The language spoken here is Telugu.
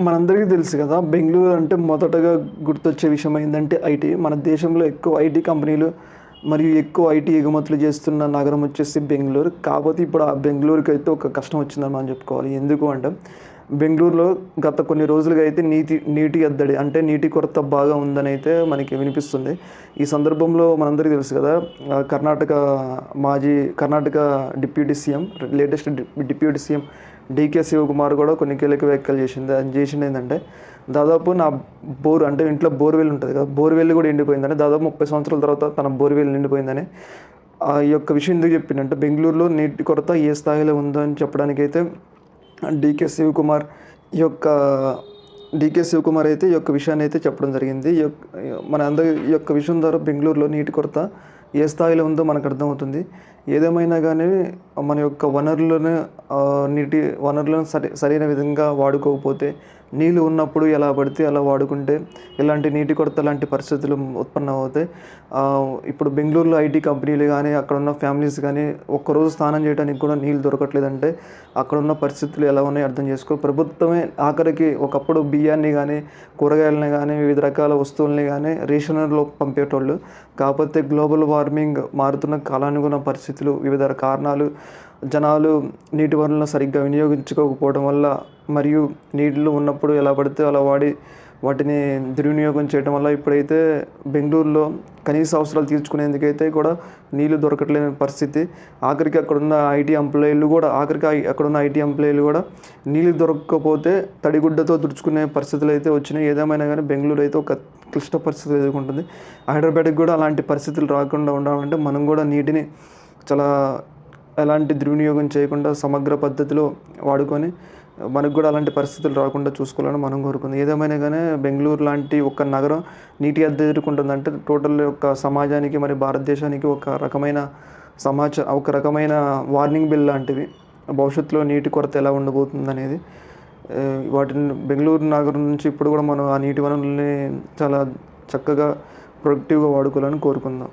మనందరికీ తెలుసు కదా బెంగళూరు అంటే మొదటగా గుర్తొచ్చే విషయం ఏంటంటే ఐటీ. మన దేశంలో ఎక్కువ ఐటీ కంపెనీలు మరియు ఎక్కువ ఐటీ ఎగుమతులు చేస్తున్న నగరం వచ్చేసి బెంగళూరు. కాకపోతే ఇప్పుడు ఆ బెంగళూరుకి అయితే ఒక కష్టం వచ్చిందని మనం చెప్పుకోవాలి. ఎందుకు అంటే బెంగళూరులో గత కొన్ని రోజులుగా అయితే నీటి నీటి ఎద్దడి అంటే నీటి కొరత బాగా ఉందని అయితే మనకి వినిపిస్తుంది. ఈ సందర్భంలో మనందరికీ తెలుసు కదా కర్ణాటక మాజీ Karnataka deputy CM latest deputy CM DK Shivakumar కూడా కొన్ని కీలక వ్యాఖ్యలు చేసింది. అది చేసింది ఏంటంటే దాదాపు నా బోర్ అంటే ఇంట్లో బోర్వెల్ ఉంటుంది కదా బోర్వెల్ కూడా ఎండిపోయిందని దాదాపు ముప్పై సంవత్సరాల తర్వాత తన బోర్వెల్ నిండిపోయిందని ఆ యొక్క విషయం ఎందుకు చెప్పిందంటే బెంగళూరులో నీటి కొరత ఏ స్థాయిలో ఉందో అని చెప్పడానికైతే డీకే శివకుమార్ ఈ యొక్క డీకే శివకుమార్ అయితే ఈ యొక్క విషయాన్ని అయితే చెప్పడం జరిగింది. ఈ యొక్క మన అందరి ఈ యొక్క విషయం ద్వారా బెంగళూరులో నీటి కొరత ఏ స్థాయిలో ఉందో మనకు అర్థమవుతుంది. ఏదేమైనా కానీ మన యొక్క వనరులను నీటి వనరులను సరి సరైన విధంగా వాడుకోకపోతే నీళ్ళు ఉన్నప్పుడు ఎలా పడితే అలా వాడుకుంటే ఇలాంటి నీటి కొరత లాంటి పరిస్థితులు ఉత్పన్నం అవుతాయి ఇప్పుడు బెంగళూరులో ఐటీ కంపెనీలు కానీ అక్కడ ఉన్న ఫ్యామిలీస్ కానీ ఒక్కరోజు స్నానం చేయడానికి కూడా నీళ్ళు దొరకట్లేదంటే అక్కడ ఉన్న పరిస్థితులు ఎలా ఉన్నాయో అర్థం చేసుకో. ప్రభుత్వమే ఆఖరికి ఒకప్పుడు బియ్యాన్ని కానీ కూరగాయలని కానీ వివిధ రకాల వస్తువుల్ని కానీ రేషనర్లో పంపేటోళ్ళు. కాకపోతే గ్లోబల్ వార్ వార్మింగ్ మారుతున్న కాలానుగుణ పరిస్థితులు వివిధ కారణాలు జనాలు నీటి వనరులను సరిగ్గా వినియోగించుకోకపోవడం వల్ల మరియు నీటిలో ఉన్నప్పుడు ఎలా పడితే అలా వాడి వాటిని దుర్వినియోగం చేయడం వల్ల ఇప్పుడైతే బెంగళూరులో కనీస అవసరాలు తీర్చుకునేందుకైతే కూడా నీళ్ళు దొరకట్లేని పరిస్థితి. ఆఖరికి అక్కడున్న ఐటీ ఎంప్లాయీలు కూడా ఆఖరికి అక్కడున్న ఐటీ ఎంప్లాయీలు కూడా నీళ్ళు దొరకకపోతే తడిగుడ్డతో తుడుచుకునే పరిస్థితులు అయితే వచ్చినాయి. ఏదేమైనా కానీ బెంగళూరు అయితే ఒక క్లిష్ట పరిస్థితులు ఎదుర్కొంటుంది. హైదరాబాద్కి కూడా అలాంటి పరిస్థితులు రాకుండా ఉండాలంటే మనం కూడా నీటిని చాలా ఎలాంటి దుర్వినియోగం చేయకుండా సమగ్ర పద్ధతిలో వాడుకొని మనకు కూడా అలాంటి పరిస్థితులు రాకుండా చూసుకోవాలని మనం కోరుకుంది. ఏదేమైనా కానీ బెంగళూరు లాంటి ఒక నగరం నీటి అద్దె ఎదుర్కొంటుందంటే టోటల్ యొక్క సమాజానికి మరి భారతదేశానికి ఒక రకమైన సమాచార ఒక రకమైన వార్నింగ్ బిల్ లాంటివి భవిష్యత్తులో నీటి కొరత ఎలా ఉండబోతుంది అనేది వాటిని బెంగళూరు నగరం నుంచి ఇప్పుడు కూడా మనం ఆ నీటి వనరుల్ని చాలా చక్కగా ప్రొడక్టివ్గా వాడుకోవాలని కోరుకుందాం.